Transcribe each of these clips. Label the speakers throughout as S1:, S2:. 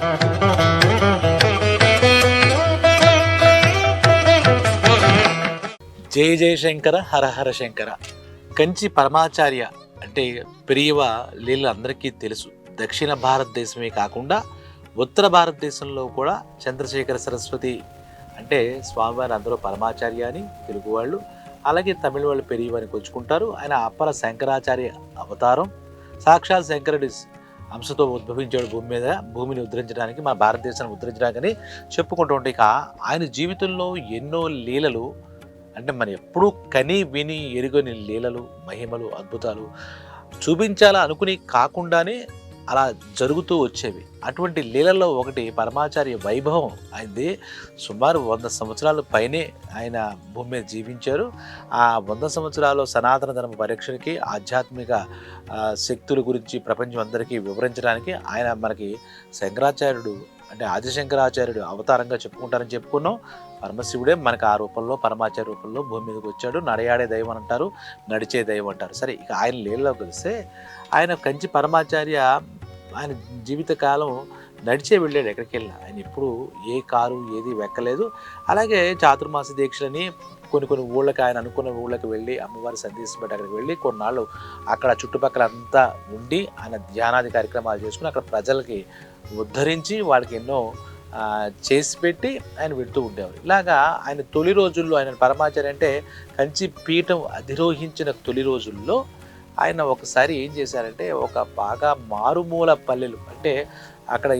S1: జయ జయశంకర హర హర శంకర. కంచి పరమాచార్య అంటే పెరియవ లీలలు అందరికీ తెలుసు. దక్షిణ భారతదేశమే కాకుండా ఉత్తర భారతదేశంలో కూడా చంద్రశేఖర సరస్వతి అంటే స్వామివారి అందరూ పరమాచార్య అని తెలుగు వాళ్ళు అలాగే తమిళ వాళ్ళు పెరియవ అని కొంచుకుంటారు ఆయన అప్పర శంకరాచార్య అవతారం. సాక్షాత్ శంకరుడి అంశతో ఉద్భవించాడు భూమి మీద భూమిని ఉద్ధరించడానికి మన భారతదేశాన్ని ఉద్ధరించడానికి చెప్పుకుంటూ ఉంటే ఇక ఆయన జీవితంలో ఎన్నో లీలలు అంటే మనం ఎప్పుడూ కని విని ఎరుగని లీలలు మహిమలు అద్భుతాలు చూపించాలా అనుకుని కాకుండానే అలా జరుగుతూ వచ్చేవి. అటువంటి లీలల్లో ఒకటి పరమాచార్య వైభవం. అయింది. సుమారు వంద సంవత్సరాల పైనే ఆయన భూమి మీద జీవించారు. ఆ వంద సంవత్సరాలు సనాతన ధర్మ పరిరక్షణకి ఆధ్యాత్మిక శక్తుల గురించి ప్రపంచం అందరికీ వివరించడానికి ఆయన మనకి శంకరాచార్యుడు అంటే ఆదిశంకరాచార్యుడు అవతారంగా చెప్పుకుంటారని చెప్పుకున్నాం. పరమశివుడే మనకు ఆ రూపంలో పరమాచార్య రూపంలో భూమి మీదకి వచ్చాడు. నడయాడే దైవం అంటారు నడిచే దైవం అంటారు. సరే ఇక ఆయన లేల్లో కలిస్తే ఆయన కంచి పరమాచార్య ఆయన జీవితకాలం నడిచే వెళ్ళాడు ఎక్కడికి వెళ్ళినా. ఆయన ఎప్పుడు ఏ కారు ఏది వెక్కలేదు. అలాగే చాతుర్మాస దీక్షలని కొన్ని కొన్ని ఊళ్ళకి ఆయన అనుకున్న ఊళ్ళకి వెళ్ళి అమ్మవారి సందేశం పెట్టి అక్కడికి వెళ్ళి కొన్నాళ్ళు అక్కడ చుట్టుపక్కల అంతా ఉండి ఆయన ధ్యానాది కార్యక్రమాలు చేసుకుని అక్కడ ప్రజలకి ఉద్ధరించి వాళ్ళకి ఎన్నో చేసి పెట్టి ఆయన పెడుతూ ఉండేవారు. ఇలాగా ఆయన తొలి రోజుల్లో ఆయన పరమాచార్య అంటే కంచి పీఠం అధిరోహించిన తొలి రోజుల్లో ఆయన ఒకసారి ఏం చేశారంటే ఒక బాగా మారుమూల పల్లెలు అంటే అక్కడ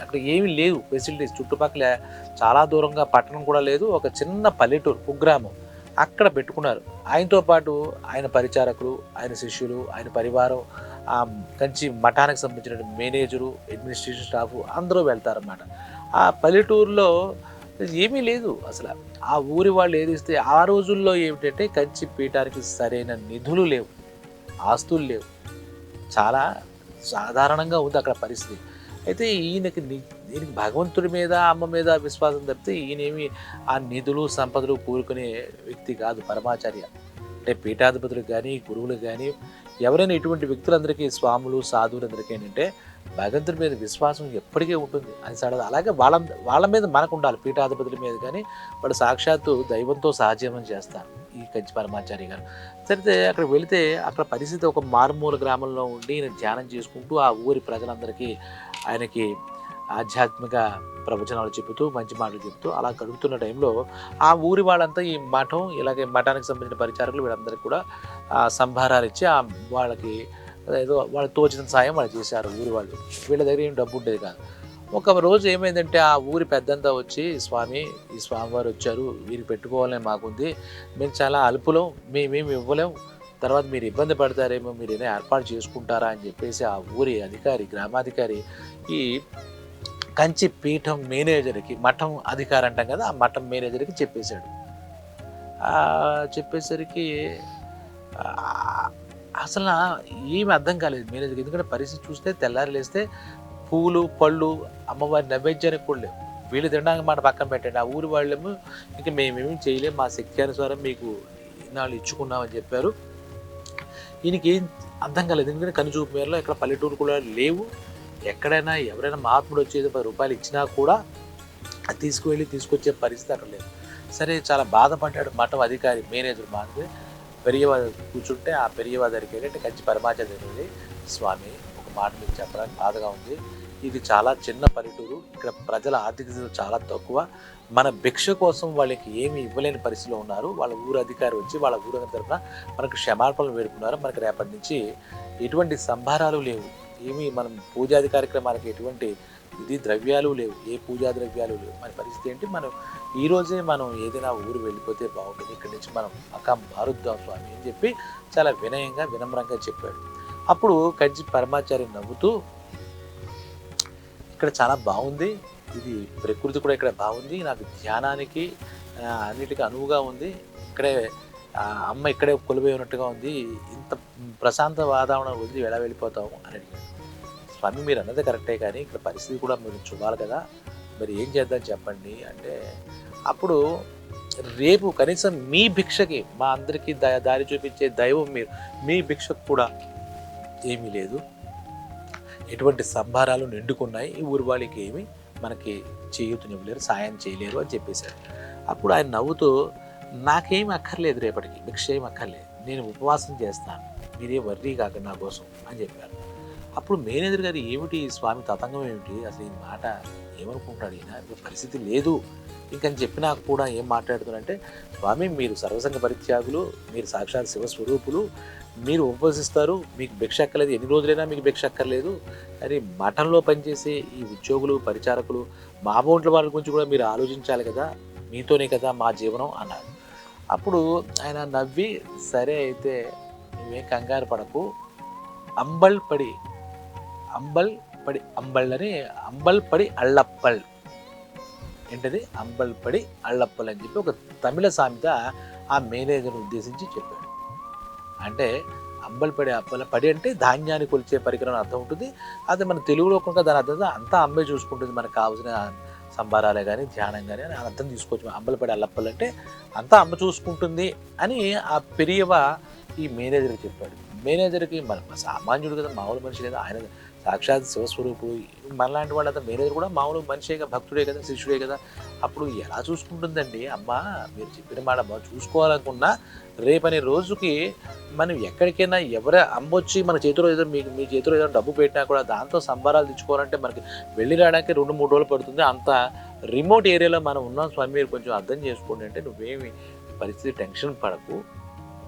S1: అక్కడ ఏమీ లేవు ఫెసిలిటీస్. చుట్టుపక్కల చాలా దూరంగా పట్టణం కూడా లేదు ఒక చిన్న పల్లెటూరు కుగ్రామం అక్కడ పెట్టుకున్నారు. ఆయనతో పాటు ఆయన పరిచారకులు ఆయన శిష్యులు ఆయన పరివారం ఆ కంచి మఠానికి సంబంధించిన మేనేజరు అడ్మినిస్ట్రేషన్ స్టాఫ్ అందరూ వెళ్తారన్నమాట. ఆ పల్లెటూరులో ఏమీ లేదు అసలు. ఆ ఊరి వాళ్ళు ఏది ఇస్తే ఆ రోజుల్లో ఏమిటంటే కంచి పీఠానికి సరైన నిధులు లేవు ఆస్తులు లేవు. చాలా సాధారణంగా ఉంది అక్కడ పరిస్థితి. అయితే ఈయనకి దీనికి ఈయనకి భగవంతుడి మీద అమ్మ మీద విశ్వాసం తప్పితే ఈయనేమి ఆ నిధులు సంపదలు కోరుకునే వ్యక్తి కాదు పరమాచార్య. అంటే పీఠాధిపతులకు కానీ గురువులకు కానీ ఎవరైనా ఇటువంటి వ్యక్తులందరికీ స్వాములు సాధువులందరికీ ఏంటంటే భగవంతుడి మీద విశ్వాసం ఎప్పటికీ ఉంటుంది. అని సడదు అలాగే వాళ్ళ వాళ్ళ మీద మనకు ఉండాలి పీఠాధిపతుల మీద కానీ వాడు సాక్షాత్తు దైవంతో సహజీవనం చేస్తారు ఈ కంచి పరమాచార్య గారు. సరితే అక్కడికి వెళితే అక్కడ పరిస్థితి ఒక మారుమూల గ్రామంలో ఉండి ఈయన ధ్యానం చేసుకుంటూ ఆ ఊరి ప్రజలందరికీ ఆయనకి ఆధ్యాత్మిక ప్రవచనాలు చెబుతూ మంచి మాటలు చెబుతూ అలా గడుపుతున్న టైంలో ఆ ఊరి వాళ్ళంతా ఈ మఠం ఇలాగే మఠానికి సంబంధించిన పరిచారకులు వీళ్ళందరికీ కూడా సంభారాలు ఇచ్చి ఆ వాళ్ళకి ఏదో వాళ్ళు తోచిన సాయం వాళ్ళు చేశారు ఊరి వాళ్ళు. వీళ్ళ దగ్గర ఏం డబ్బు ఉండేది కాదు. ఒక రోజు ఏమైందంటే ఆ ఊరి పెద్దంతా వచ్చి స్వామి ఈ స్వామివారు వచ్చారు వీరికి పెట్టుకోవాలని మాకుంది. మేము చాలా అల్పులం మేమేమి ఇవ్వలేం. తర్వాత మీరు ఇబ్బంది పడతారేమో మీరు ఏదైనా ఏర్పాటు చేసుకుంటారా? అని చెప్పేసి ఆ ఊరి అధికారి గ్రామాధికారి ఈ కంచి పీఠం మేనేజర్కి మఠం అధికారి అంటాం కదా ఆ మఠం మేనేజర్కి చెప్పేశాడు. చెప్పేసరికి అసలు ఏమి అర్థం కాలేదు మేనేజర్కి. ఎందుకంటే పరిస్థితి చూస్తే తెల్లారి లేస్తే పూలు పళ్ళు అమ్మవారి నైవేద్యానికి కూడా లేవు. వీళ్ళు తినడానికి మాట పక్కన పెట్టండి. ఆ ఊరి వాళ్ళేమో ఇంకా మేమేమి చేయలేము మా శక్తి అనుసారం మీకు ఇన్నాళ్ళు ఇచ్చుకున్నామని చెప్పారు. ఈయనకి ఏం అర్థం కాలేదు. ఎందుకంటే కనుచూపు మేరలో ఇక్కడ పల్లెటూరు కూడా లేవు. ఎక్కడైనా ఎవరైనా మహాత్ముడు వచ్చేది పది రూపాయలు ఇచ్చినా కూడా అది తీసుకువెళ్ళి తీసుకొచ్చే పరిస్థితి అక్కడ లేదు. సరే చాలా బాధపడ్డాడు మఠం అధికారి మేనేజర్ మాది పెరియవా కూర్చుంటే ఆ పెరియవా దగ్గరికి వెళ్ళి కంచి పరమాచార్య జరిగింది స్వామి ఒక మాట మీకు చెప్పడానికి బాధగా ఉంది. ఇది చాలా చిన్న పల్లెటూరు. ఇక్కడ ప్రజల ఆర్థిక స్థితి చాలా తక్కువ. మన భిక్ష కోసం వాళ్ళకి ఏమి ఇవ్వలేని పరిస్థితిలో ఉన్నారు. వాళ్ళ ఊరు అధికారి వచ్చి వాళ్ళ ఊరు తరఫున మనకు క్షమాపణలు వేడుకున్నారు. మనకి రేపటి నుంచి ఎటువంటి సంభారాలు లేవు. ఏమి మనం పూజాది కార్యక్రమాలకి ఎటువంటి ఇది ద్రవ్యాలు లేవు. ఏ పూజా ద్రవ్యాలు లేవు. మన పరిస్థితి ఏంటి? మనం ఈ రోజే మనం ఏదైనా ఊరు వెళ్ళిపోతే బాగుంటుంది. ఇక్కడి నుంచి మనం అక్కం మారుద్దాం స్వామి అని చెప్పి చాలా వినయంగా వినమ్రంగా చెప్పాడు. అప్పుడు కంచి పరమాచారి నవ్వుతూ ఇక్కడ చాలా బాగుంది. ఇది ప్రకృతి కూడా ఇక్కడ బాగుంది. నాకు ధ్యానానికి అన్నిటికీ అనువుగా ఉంది. ఇక్కడే అమ్మ ఇక్కడే కొలువై ఉన్నట్టుగా ఉంది. ఇంత ప్రశాంత వాతావరణం వదిలి ఎలా వెళ్ళిపోతాము అని అడిగాడు. స్వామి మీరు అన్నది కరెక్టే కానీ ఇక్కడ పరిస్థితి కూడా మీరు చూడాలి కదా. మరి ఏం చేద్దాం చెప్పండి అంటే అప్పుడు రేపు కనీసం మీ భిక్షకి మా అందరికీ ద దారి చూపించే దైవం మీరు మీ భిక్షకు కూడా ఏమీ లేదు. ఎటువంటి సంభారాలు నిండుకున్నాయి. ఈ ఊరి వాళ్ళకి ఏమి మనకి చేయూతనివ్వలేరు సాయం చేయలేరు అని చెప్పేశారు. అప్పుడు ఆయన నవ్వుతూ నాకేం అక్కర్లేదు రేపటికి భిక్ష ఏం అక్కర్లేదు. నేను ఉపవాసం చేస్తాను. మీరే వర్రీ కాక నా కోసం అని చెప్పారు. అప్పుడు మేనేజర్ గారు ఏమిటి స్వామి తతంగం ఏమిటి? అసలు ఈ మాట ఏమనుకుంటాడు ఈయన? పరిస్థితి లేదు. ఇంకని చెప్పినా కూడా ఏం మాట్లాడుతున్నారంటే స్వామి మీరు సర్వసంగ పరిత్యాగులు మీరు సాక్షాత్ శివస్వరూపులు మీరు ఉపవసిస్తారు మీకు భిక్ష అక్కర్లేదు. ఎన్ని రోజులైనా మీకు భిక్ష అక్కర్లేదు. అని మఠంలో పనిచేసే ఈ ఉద్యోగులు పరిచారకులు మా బోంట్ల వాళ్ళ గురించి కూడా మీరు ఆలోచించాలి కదా మీతోనే కదా మా జీవనం అన్నారు అప్పుడు ఆయన నవ్వి సరే అయితే నువ్వేం కంగారు పడకు. అంబల్ పడి అంబల్ పడి అంబల్ అని అంబల్ పడి అళ్ళప్పల్ ఏంటది? అంబల్ పడి అళ్ళప్పల్ అని చెప్పి ఒక తమిళ సామెత ఆ మేనేజర్ని ఉద్దేశించి చెప్పాడు. అంటే అంబల్ పడి అప్పల పడి అంటే ధాన్యాన్ని కొలిచే పరికరం అర్థం ఉంటుంది. అది మన తెలుగులో కనుక దాని అర్థం అంతా అమ్మే చూసుకుంటుంది. మనకు కావాల్సిన సంబారాలే కానీ ధ్యానం కానీ అని అర్థం తీసుకోవచ్చు. అంబలపడి అల్లప్పలు అంటే అంతా అమ్మ చూసుకుంటుంది అని ఆ పెరియవ ఈ మేనేజర్కి చెప్పాడు. మేనేజర్కి మన సామాన్యుడు కదా మామూలు మనిషి కదా ఆయన సాక్షాత్ శివస్వరూపుడు. మనలాంటి వాళ్ళంతా మేనేజర్ కూడా మామూలు మనిషే కదా భక్తుడే కదా శిష్యుడే కదా. అప్పుడు ఎలా చూసుకుంటుందండి? అమ్మ మీరు చెప్పిన మాట అమ్మ చూసుకోవాలనుకున్నా రేపని రోజుకి మనం ఎక్కడికైనా ఎవరే అమ్మొచ్చి మన చేతిలో ఏదో మీకు మీ చేతిలో ఏదో డబ్బు పెట్టినా కూడా దాంతో సంబరాలు తెచ్చుకోవాలంటే మనకి వెళ్ళి రావడానికి రెండు మూడు రోజులు పడుతుంది. అంత రిమోట్ ఏరియాలో మనం ఉన్నాం స్వామి మీరు కొంచెం అర్థం చేసుకోండి అంటే నువ్వేమి పరిస్థితి టెన్షన్ పడకు.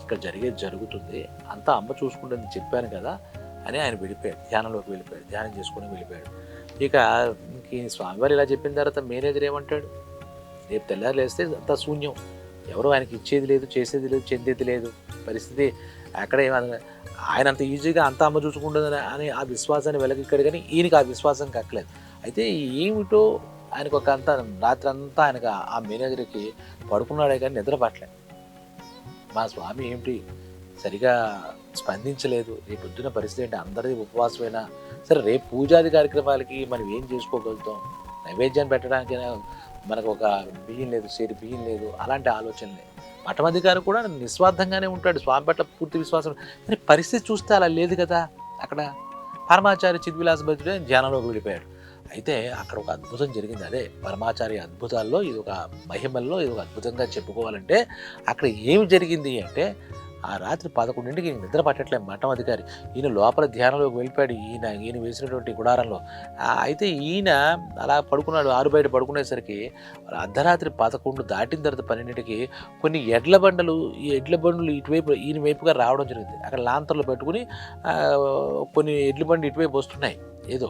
S1: ఇక్కడ జరిగేది జరుగుతుంది. అంతా అమ్మ చూసుకుంటుంది చెప్పాను కదా. అని ఆయన వెళ్ళిపోయాడు. ధ్యానంలోకి వెళ్ళిపోయాడు. ధ్యానం చేసుకుని వెళ్ళిపోయాడు. ఇక ఇంక ఈ స్వామివారు ఇలా చెప్పిన తర్వాత మేనేజర్ ఏమంటాడు? రేపు తెల్లారు లేస్తే అంతా శూన్యం. ఎవరు ఆయనకి ఇచ్చేది లేదు చేసేది లేదు చెందేది లేదు. పరిస్థితి అక్కడ ఆయన అంత ఈజీగా అంత అమ్మ చూసుకుంటుందని అని ఆ విశ్వాసాన్ని వెలగిక్కాడు కానీ ఈయనకి ఆ విశ్వాసం కక్కలేదు. అయితే ఏమిటో ఆయనకు ఒక అంత రాత్రి అంతా ఆయనకు ఆ మేనేజర్కి పడుకున్నాడే కానీ నిద్ర పట్టలేదు మా స్వామి ఏమిటి? సరిగా స్పందించలేదు. రేపు పొద్దున పరిస్థితి ఏంటి? అందరిది ఉపవాసమైనా? సరే రేపు పూజాది కార్యక్రమాలకి మనం ఏం చేసుకోగలుగుతాం? నైవేద్యాన్ని పెట్టడానికైనా మనకు ఒక బియ్యం లేదు సేరి బియ్యం లేదు అలాంటి ఆలోచనలే మఠమధికారి కూడా నిస్వార్థంగానే ఉంటాడు. స్వామి పట్ల పూర్తి విశ్వాసం. కానీ పరిస్థితి చూస్తే అలా లేదు కదా అక్కడ. పరమాచార్య చిద్విలాస భద్రుడే ధ్యానంలోకి వెళ్ళిపోయాడు. అయితే అక్కడ ఒక అద్భుతం జరిగింది. అదే పరమాచార్య అద్భుతాల్లో ఇది ఒక మహిమల్లో ఇది ఒక అద్భుతంగా చెప్పుకోవాలంటే అక్కడ ఏమి జరిగింది అంటే ఆ రాత్రి పదకొండింటికి నిద్ర పట్టట్లే మఠం అధికారి. ఈయన లోపల ధ్యానంలోకి వెళ్ళిపోయాడు. ఈయన ఈయన వేసినటువంటి గుడారంలో. అయితే ఈయన అలా పడుకున్నాడు ఆరు బయట పడుకునేసరికి అర్ధరాత్రి పదకొండు దాటిన తర్వాత పన్నెండింటికి కొన్ని ఎడ్ల బండలు ఈ ఎడ్ల బండ్లు ఇటువైపు ఈయన వైపుగా రావడం జరిగింది. అక్కడ లాంతర్లు పెట్టుకుని కొన్ని ఎడ్ల బండ్లు ఇటువైపు వస్తున్నాయి. ఏదో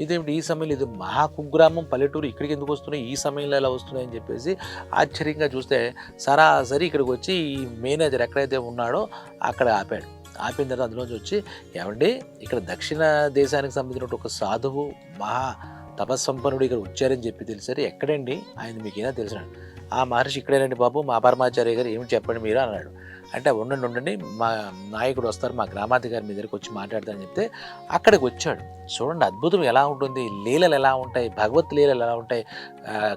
S1: ఇదేమిటి? ఈ సమయంలో ఇది మహా కుగ్రామం పల్లెటూరు ఇక్కడికి ఎందుకు వస్తున్నాయి? ఈ సమయంలో ఎలా వస్తున్నాయని చెప్పేసి ఆశ్చర్యంగా చూస్తే సరాసరి ఇక్కడికి వచ్చి ఈ మేనేజర్ ఎక్కడైతే ఉన్నాడో అక్కడ ఆపాడు. ఆపిన తర్వాత అందులోంచి వచ్చి ఏమండి ఇక్కడ దక్షిణ దేశానికి సంబంధించిన ఒక సాధువు మహా తపస్సంపన్నుడు ఇక్కడ వచ్చారని చెప్పి తెలిసారు. ఎక్కడండి? ఆయన మీకేనా తెలిసినాడు. ఆ మహర్షి ఇక్కడేనండి బాబు మా పరమాచార్య గారు ఏమి చెప్పండి మీరు అన్నాడు. అంటే ఉండండి ఉండండి మా నాయకుడు వస్తారు మా గ్రామాధికారి మీ దగ్గరికి వచ్చి మాట్లాడతారని చెప్తే అక్కడికి వచ్చాడు. చూడండి అద్భుతం ఎలా ఉంటుంది లీలలు ఎలా ఉంటాయి భగవత్ లీలలు ఎలా ఉంటాయి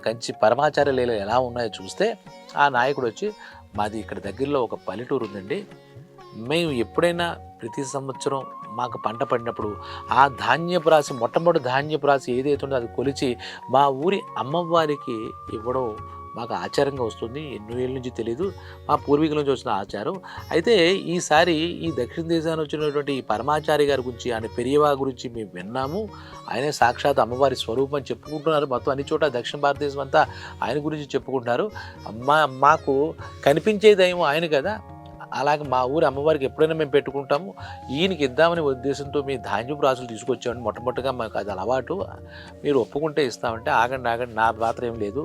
S1: కంచి పరమాచార్య లీలలు ఎలా ఉన్నాయో చూస్తే ఆ నాయకుడు వచ్చి మాది ఇక్కడ దగ్గరలో ఒక పల్లెటూరు ఉందండి. మేము ఎప్పుడైనా ప్రతి సంవత్సరం మాకు పంట పడినప్పుడు ఆ ధాన్యపు రాశి మొట్టమొదటి ధాన్యపు రాశి ఏదైతే ఉందో అది కొలిచి మా ఊరి అమ్మవారికి ఇవ్వడం మాకు ఆచారంగా వస్తుంది. ఎన్నో ఏళ్ళ నుంచి తెలియదు మా పూర్వీకుల నుంచి వచ్చిన ఆచారం. అయితే ఈసారి ఈ దక్షిణ దేశానికి వచ్చినటువంటి ఈ పరమాచారి గారి గురించి ఆయన పెరియవా గురించి మేము విన్నాము. ఆయనే సాక్షాత్ అమ్మవారి స్వరూపం అని చెప్పుకుంటున్నారు. మొత్తం అన్ని చోట దక్షిణ భారతదేశం అంతా ఆయన గురించి చెప్పుకుంటున్నారు. మా మాకు కనిపించే దైవం ఆయన కదా. అలాగే మా ఊరి అమ్మవారికి ఎప్పుడైనా మేము పెట్టుకుంటాము. ఈయనకి ఇద్దామనే ఉద్దేశంతో మీ ధాన్యపు రాసులు తీసుకొచ్చామని మొట్టమొదటిగా మాకు అది అలవాటు. మీరు ఒప్పుకుంటే ఇస్తామంటే ఆగండి ఆగండి. నా పాత్ర ఏం లేదు.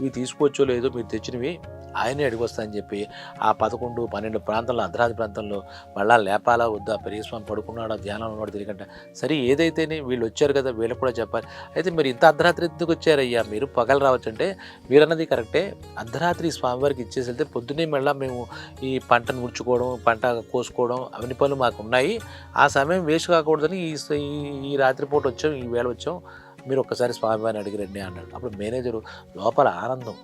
S1: ఇవి తీసుకోవచ్చో లేదో మీరు తెచ్చినవి ఆయనే అడిగొస్తానని చెప్పి ఆ పదకొండు పన్నెండు ప్రాంతంలో అర్ధరాత్రి ప్రాంతంలో మళ్ళా లేపాలా వద్దా? పెరిగస్వామి పడుకున్నాడా? ధ్యానం ఉన్నాడు తిరిగంట. సరే ఏదైతేనే వీళ్ళు వచ్చారు కదా వీళ్ళకి కూడా చెప్పాలి. అయితే మీరు ఇంత అర్ధరాత్రి ఎందుకు వచ్చారయ్యా? మీరు పగలు రావచ్చు అంటే కరెక్టే. అర్ధరాత్రి స్వామివారికి ఇచ్చేసి వెళ్తే పొద్దున్నే మళ్ళీ మేము ఈ పంటను ముడుచుకోవడం పంట కోసుకోవడం అవన్నీ పనులు మాకు ఉన్నాయి. ఆ సమయం వేస్ట్ కాకూడదని ఈ- ఈ రాత్రిపూట వచ్చాం ఈ వేళ వచ్చాం. మీరు ఒక్కసారి స్వామివారిని అడిగిరండి అన్నాడు. అప్పుడు మేనేజరు లోపల ఆనందం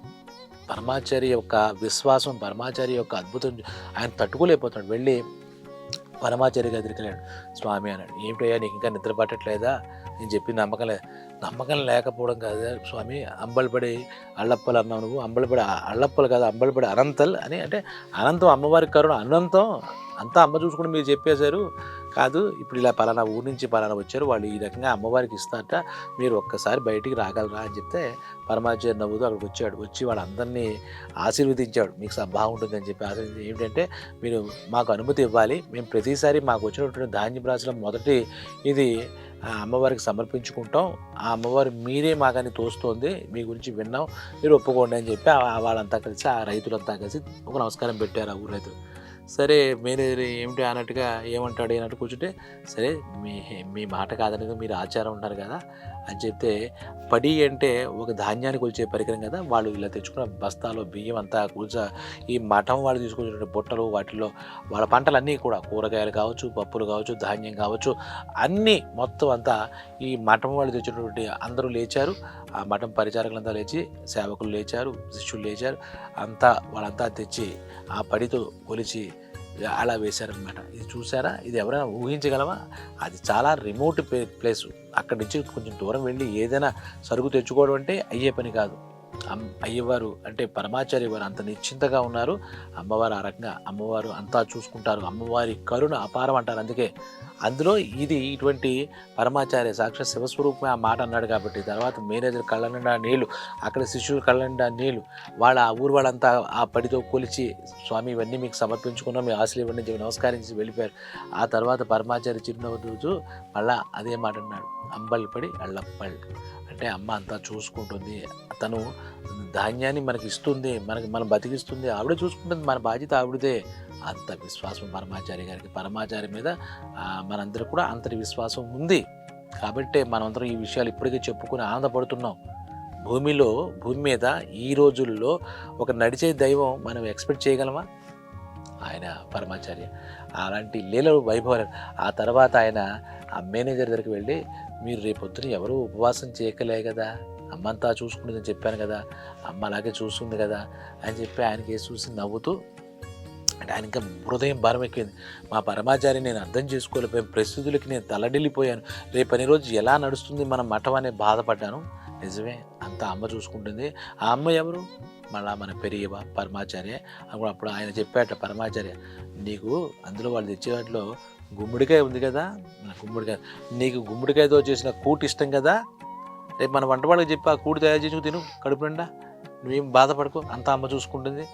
S1: పరమాచారి యొక్క విశ్వాసం పరమాచారి యొక్క అద్భుతం ఆయన తట్టుకోలేకపోతున్నాడు. వెళ్ళి పరమాచారి గారి దగ్గరికి వెళ్ళాడు. స్వామి అన్నాడు. ఏమిటయ్యా నీకు ఇంకా నిద్ర పట్టట్లేదా? నేను చెప్పి నమ్మకం లేదు నమ్మకం లేకపోవడం కాదు స్వామి. అంబలపడి అల్లప్పలు అన్నావు నువ్వు. అంబలపడి అల్లప్పలు కాదు అంబలపడి అనంతల్ అని అంటే అనంతం అమ్మవారి కరుణ అనంతం అంతా అమ్మ చూసుకుని మీరు చెప్పేశారు. కాదు ఇప్పుడు ఇలా పలానా ఊరు నుంచి పలానా వచ్చారు వాళ్ళు ఈ రకంగా అమ్మవారికి ఇస్తారట మీరు ఒక్కసారి బయటికి రాగలరా అని చెప్తే పరమాచార్య నవ్వుతూ అక్కడికి వచ్చాడు. వచ్చి వాళ్ళందరినీ ఆశీర్వదించాడు. మీకు స- బాగుంటుందని చెప్పి ఆశీర్వదించి ఏమిటంటే మీరు మాకు అనుమతి ఇవ్వాలి. మేము ప్రతిసారి మాకు వచ్చినటువంటి ధాన్యం రాసిన మొదటి ఇది ఆ అమ్మవారికి సమర్పించుకుంటాం. ఆ అమ్మవారు మీరే మాకని తోస్తోంది. మీ గురించి విన్నాం. మీరు ఒప్పుకోండి అని చెప్పి వాళ్ళంతా కలిసి ఆ రైతులంతా కలిసి ఒక నమస్కారం పెట్టారు ఆ ఊరు రైతులు. సరే మేనేజర్ ఏమిటి అన్నట్టుగా ఏమంటాడు అన్నట్టు కూర్చుంటే సరే మీ మీ మాట కాదనేది మీరు ఆచారం ఉంటారు కదా అని చెప్తే పడి అంటే ఒక ధాన్యాన్ని కొలిచే పరికరం కదా. వాళ్ళు ఇలా తెచ్చుకున్న బస్తాలో బియ్యం అంతా కూల్చ ఈ మఠం వాళ్ళు తీసుకొచ్చిన బుట్టలు వాటిలో వాళ్ళ పంటలన్నీ కూడా కూరగాయలు కావచ్చు పప్పులు కావచ్చు ధాన్యం కావచ్చు అన్నీ మొత్తం అంతా ఈ మఠం వాళ్ళు తెచ్చినటువంటి అందరూ లేచారు. ఆ మఠం పరిచారకులంతా లేచి సేవకులు లేచారు శిష్యులు లేచారు. అంతా వాళ్ళంతా తెచ్చి ఆ పడితో కొలిచి అలా వేశారనమాట ఇది చూసారా ఇది ఎవరైనా ఊహించగలమా? అది చాలా రిమోట్ ప్లేస్ అక్కడి నుంచి కొంచెం దూరం వెళ్ళి ఏదైనా సరుకు తెచ్చుకోవడం అంటే అయ్యే పని కాదు. అయ్యవారు అంటే పరమాచార్య వారు అంత నిశ్చింతగా ఉన్నారు. అమ్మవారు ఆ రకంగా అమ్మవారు అంతా చూసుకుంటారు. అమ్మవారి కరుణ అపారం అంటారు. అందుకే అందులో ఇది ఇటువంటి పరమాచార్య సాక్షాత్ శివస్వరూపమే ఆ మాట అన్నాడు కాబట్టి తర్వాత మేనేజర్ కళ్ళ నిండా నీళ్ళు అక్కడ శిష్యులు కళ్ళ నిండా నీళ్ళు వాళ్ళ ఆ ఊరు వాళ్ళంతా ఆ పడితో కొలిచి స్వామి ఇవన్నీ మీకు సమర్పించుకున్నాం మీ ఆశలు ఇవన్నీ నమస్కరించి వెళ్ళిపోయారు. ఆ తర్వాత పరమాచార్య చిరునవ్వు రోజు మళ్ళా అదే మాట అన్నాడు. అంబల్పడి అళ్ళప్పల్ అంటే అమ్మ అంతా చూసుకుంటుంది. తను ధాన్యాన్ని మనకి ఇస్తుంది మనకి మనం బతికిస్తుంది ఆవిడే చూసుకుంటుంది మన బాధ్యత ఆవిడదే. అంత విశ్వాసం పరమాచారి గారికి. పరమాచారి మీద మనందరూ కూడా అంతటి విశ్వాసం ఉంది. కాబట్టి మనమందరం ఈ విషయాలు ఇప్పటికే చెప్పుకుని ఆనందపడుతున్నాం. భూమిలో భూమి మీద ఈ రోజుల్లో ఒక నడిచే దైవం మనం ఎక్స్పెక్ట్ చేయగలమా? ఆయన పరమాచార్య. అలాంటి లీలలు వైభవాలు. ఆ తర్వాత ఆయన ఆ మేనేజర్ దగ్గరికి వెళ్ళి మీరు రేపొద్దున ఎవరు ఉపవాసం చేయకలే కదా. అమ్మంతా చూసుకుంటుందని చెప్పాను కదా. అమ్మ అలాగే చూస్తుంది కదా అని చెప్పి ఆయనకి చూసి నవ్వుతూ అంటే ఆయన ఇంకా హృదయం భారం ఎక్కింది మా పరమాచారి నేను అర్థం చేసుకోలేకపోయాను. పరిస్థితులకి నేను తలడిల్లిపోయాను. రేపని రోజు ఎలా నడుస్తుంది? మన మఠం అనే బాధపడ్డాను. నిజమే అంత అమ్మ చూసుకుంటుంది. ఆ అమ్మ ఎవరు? మళ్ళా మన పెరియవ పరమాచార్య. అప్పుడు అప్పుడు ఆయన చెప్పాట పరమాచార్య నీకు అందులో వాళ్ళు తెచ్చే వాటిలో గుమ్మడికాయ ఉంది కదా గుమ్మడికాయ నీకు గుమ్మడికాయతో చేసిన కూటు ఇష్టం కదా రేపు మన వంట వాళ్ళకి చెప్పి ఆ కూటు తయారు చేసి తిను కడుపు నిండా. నువ్వేం బాధపడకు అంత అమ్మ చూసుకుంటుంది.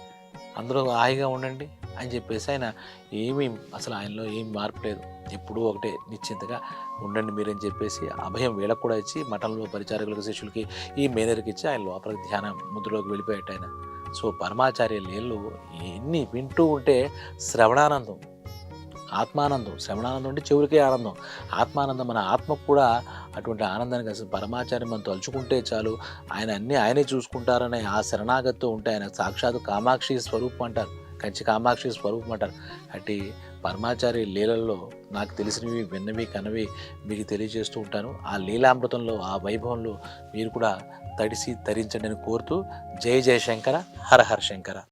S1: అందరూ హాయిగా ఉండండి అని చెప్పేసి ఆయన ఏమీ అసలు ఆయనలో ఏం మార్పు లేదు. ఎప్పుడూ ఒకటే నిశ్చింతగా ఉండండి మీరని చెప్పేసి అభయం వీళ్ళకు కూడా ఇచ్చి మఠంలో పరిచారకులకు శిష్యులకి ఈ మేనర్కి ఇచ్చి ఆయన లోపలికి ధ్యాన ముద్రలోకి వెళ్ళిపోయాట ఆయన. సో పరమాచార్య లేళ్ళు ఎన్ని వింటూ ఉంటే శ్రవణానందం. ఆత్మానందం శ్రవణానందం అంటే చెవులకే ఆనందం. ఆత్మానందం మన ఆత్మకు కూడా అటువంటి ఆనందాన్ని కలిసి పరమాచార్యం మనం తలుచుకుంటే చాలు. ఆయన అన్నీ ఆయనే చూసుకుంటారనే ఆ శరణాగతితో ఉంటే ఆయన సాక్షాత్ కామాక్షి స్వరూపం అంటారు. కంచి కామాక్షి స్వరూపం అంటారు. అట్టి పరమాచారి లీలల్లో నాకు తెలిసినవి విన్నవి కనవి మీకు తెలియజేస్తూ ఉంటాను. ఆ లీలామృతంలో ఆ వైభవంలో మీరు కూడా తడిసి తరించండి అని కోరుతూ జై జయ శంకర హర హర శంకర.